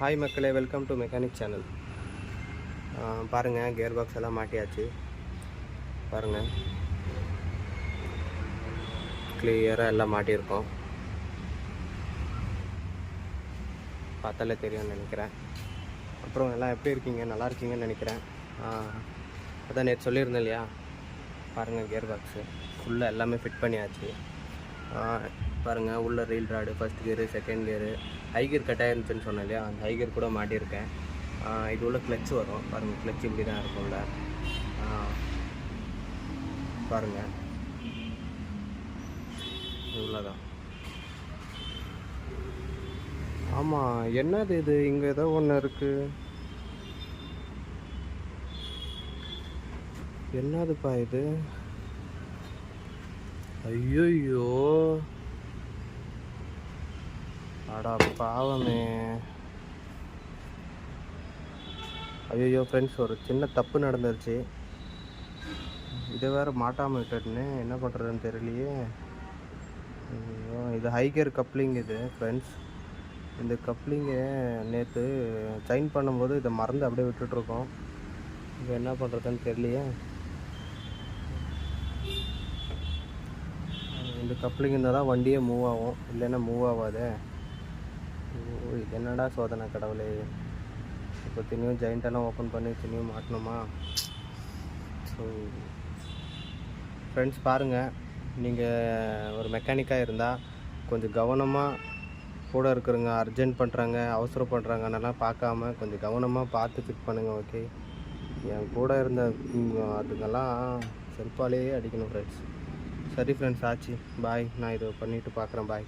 Hi மக்களே welcome to mechanic channel பாருங்கள் gear box எல்லாம் மாட்டியாச்சு. பாருங்கள் கிளியராக எல்லாம் மாட்டியிருக்கோம். பார்த்தாலே தெரியும்னு நினைக்கிறேன். அப்புறம் எல்லாம் எப்படி இருக்கீங்க? நல்லா இருக்கீங்கன்னு நினைக்கிறேன். அதான் நேற்று சொல்லியிருந்தேன் இல்லையா? பாருங்கள் கியர் பாக்ஸு ஃபுல்லாக எல்லாமே ஃபிட் பண்ணியாச்சு. பாருங்கள் உள்ள reel rod first gear second gear high gear கட்டாக இருந்துச்சுன்னு சொன்னேன் இல்லையா? அந்த ஹைகியர் கூட மாட்டியிருக்கேன். இது உள்ள கிளச் வரும். பாருங்கள் கிளச் இப்படி தான் இருக்கும்ல பாருங்கள் இவ்வளோதான் ஆமாம் என்னது இது? இங்கே ஏதோ ஒன்று இருக்குது என்னதுப்பா இது? ஐயோ அடா பாவமே. ஐயோ ஃப்ரெண்ட்ஸ் ஒரு சின்ன தப்பு நடந்துருச்சு. இதை வேறு மாட்டாமல் விட்டுட்டுன்னு என்ன பண்ணுறதுன்னு தெரியலையே. ஐயோ இது ஹைகர் கப்ளிங் இது ஃப்ரெண்ட்ஸ் இந்த கப்ளிங்கை நேற்று சைன் பண்ணும்போது இதை மறந்து அப்படியே விட்டுட்ருக்கோம் இப்போ என்ன பண்ணுறதுன்னு தெரியலையே. இந்த கப்ளிங் இருந்தால் தான் வண்டியே மூவ் ஆகும். இல்லைன்னா மூவ் ஆகாதே. என்னடா சோதனை கடவுளே? இப்போ திரும்பியும் ஜெயிண்டெல்லாம் ஓப்பன் பண்ணி திரும்பியும் மாட்டணுமா? ஸோ ஃப்ரெண்ட்ஸ் பாருங்கள் நீங்கள் ஒரு மெக்கானிக்காக இருந்தால் கொஞ்சம் கவனமாக கூட இருக்கிறவங்க அர்ஜென்ட் பண்ணுறாங்க அவசரம் பண்ணுறாங்கன்னெல்லாம் பார்க்காம கொஞ்சம் கவனமாக பார்த்து ஃபிட் பண்ணுங்கள் ஓகே என் கூட இருந்த அதுங்கெல்லாம் செல்ஃபாலேயே அடிக்கணும் ஃப்ரெண்ட்ஸ் சரி ஃப்ரெண்ட்ஸ் ஆச்சு. பாய் நான் இதை பண்ணிவிட்டு பார்க்குறேன். பாய்